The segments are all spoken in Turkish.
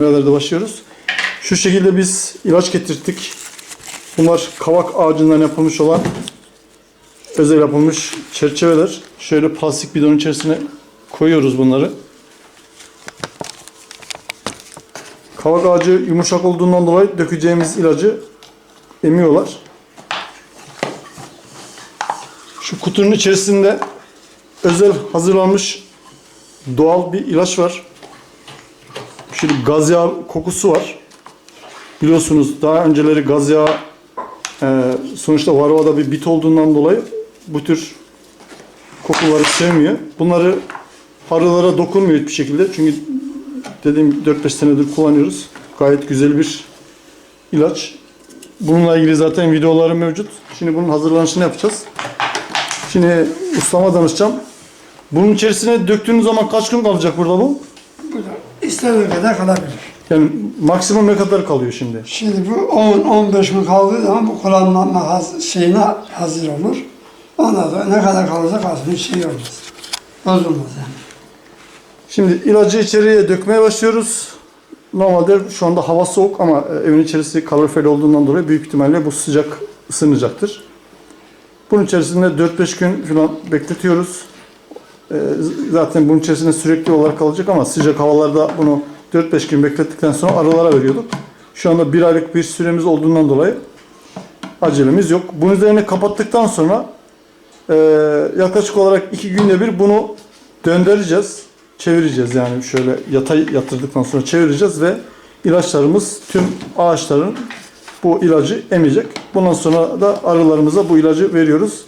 Buralarda başlıyoruz. Şu şekilde biz ilaç getirttik. Bunlar kavak ağacından yapılmış olan özel yapılmış çerçeveler. Şöyle plastik bidonun içerisine koyuyoruz bunları. Kavak ağacı yumuşak olduğundan dolayı dökeceğimiz ilacı emiyorlar. Şu kutunun içerisinde özel hazırlanmış doğal bir ilaç var. Şimdi gaz yağı kokusu var. Biliyorsunuz daha önceleri gaz yağı e, sonuçta Varroa'da bir bit olduğundan dolayı bu tür kokuları sevmiyor. Bunları arılara dokunmuyor hiçbir şekilde. Çünkü dediğim 4-5 senedir kullanıyoruz. Gayet güzel bir ilaç. Bununla ilgili zaten videolarım mevcut. Şimdi bunun hazırlanışını yapacağız. Şimdi ustama danışacağım. Bunun içerisine döktüğünüz zaman kaç gün kalacak burada bu? İstediği kadar kalabilir. Yani maksimum ne kadar kalıyor şimdi? Şimdi bu 10-15 gün kaldığı zaman bu kullanma haz- şeyine hazır olur. Ondan sonra ne kadar kalırsa kalsın hiç şey olmaz. Bozulmaz yani. Şimdi ilacı içeriye dökmeye başlıyoruz. Normalde şu anda hava soğuk ama e, evin içerisi kaloriferi olduğundan dolayı büyük ihtimalle bu sıcak ısınacaktır. Bunun içerisinde 4-5 gün falan bekletiyoruz. E, z- Zaten bunun içerisinde sürekli olarak kalacak ama sıcak havalarda bunu 4-5 gün beklettikten sonra arılara veriyorduk. Şu anda bir aylık bir süremiz olduğundan dolayı acelemiz yok. Bunun üzerine kapattıktan sonra e, yaklaşık olarak 2 günde bir bunu döndüreceğiz. Çevireceğiz yani şöyle yatay yatırdıktan sonra çevireceğiz ve ilaçlarımız tüm ağaçların bu ilacı emecek. Bundan sonra da arılarımıza bu ilacı veriyoruz.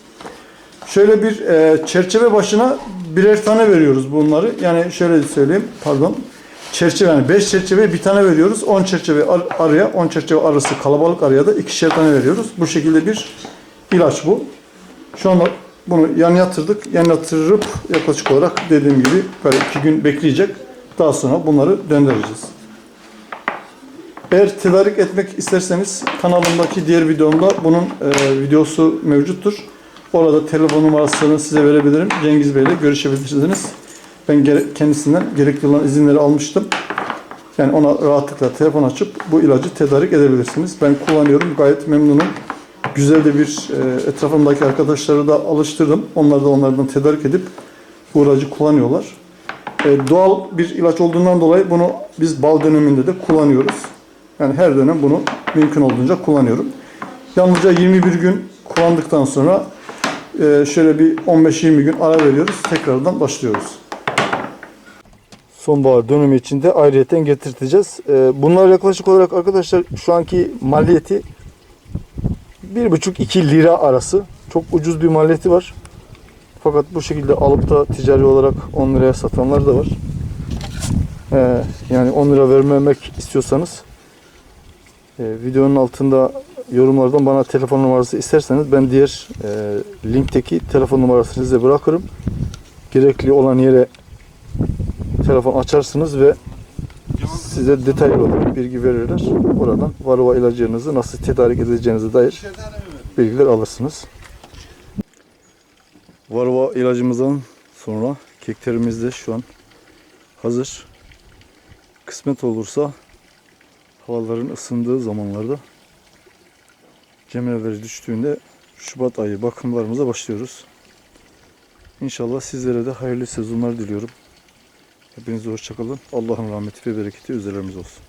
Şöyle bir e, çerçeve başına birer tane veriyoruz bunları. Yani şöyle söyleyeyim pardon. Çerçeve yani 5 çerçeveye bir tane veriyoruz. 10 çerçeve ar- arıya, 10 çerçeve arısı kalabalık arıya da ikişer tane veriyoruz. Bu şekilde bir ilaç bu. Şu anda bunu yan yatırdık. Yan yatırıp yaklaşık olarak dediğim gibi böyle iki gün bekleyecek. Daha sonra bunları döndüreceğiz. Eğer tedarik etmek isterseniz kanalımdaki diğer videomda bunun e, videosu mevcuttur. Orada telefon numarasını size verebilirim. Cengiz Bey ile görüşebilirsiniz. Ben gere- kendisinden gerekli olan izinleri almıştım. Yani ona rahatlıkla telefon açıp bu ilacı tedarik edebilirsiniz. Ben kullanıyorum. Gayet memnunum. Güzel de bir e, etrafımdaki arkadaşları da alıştırdım. Onlar da onlardan tedarik edip bu ilacı kullanıyorlar. E, doğal bir ilaç olduğundan dolayı bunu biz bal döneminde de kullanıyoruz. Yani her dönem bunu mümkün olduğunca kullanıyorum. Yalnızca 21 gün kullandıktan sonra şöyle bir 15-20 gün ara veriyoruz. Tekrardan başlıyoruz. Sonbahar dönemi içinde ayrıyeten getirteceğiz. E, bunlar yaklaşık olarak arkadaşlar şu anki maliyeti 1,5-2 lira arası. Çok ucuz bir maliyeti var. Fakat bu şekilde alıp da ticari olarak 10 liraya satanlar da var. Ee, yani 10 lira vermemek istiyorsanız e, videonun altında yorumlardan bana telefon numarası isterseniz ben diğer e, linkteki telefon numarasını size bırakırım. Gerekli olan yere telefon açarsınız ve size detaylı olarak bilgi verirler. Oradan varroa ilacınızı nasıl tedarik edeceğinize dair bilgiler alırsınız. Varroa ilacımızdan sonra keklerimiz de şu an hazır. Kısmet olursa havaların ısındığı zamanlarda cemreleri düştüğünde Şubat ayı bakımlarımıza başlıyoruz. İnşallah sizlere de hayırlı sezonlar diliyorum. Hepinize hoşçakalın. Allah'ın rahmeti ve bereketi üzerlerimiz olsun.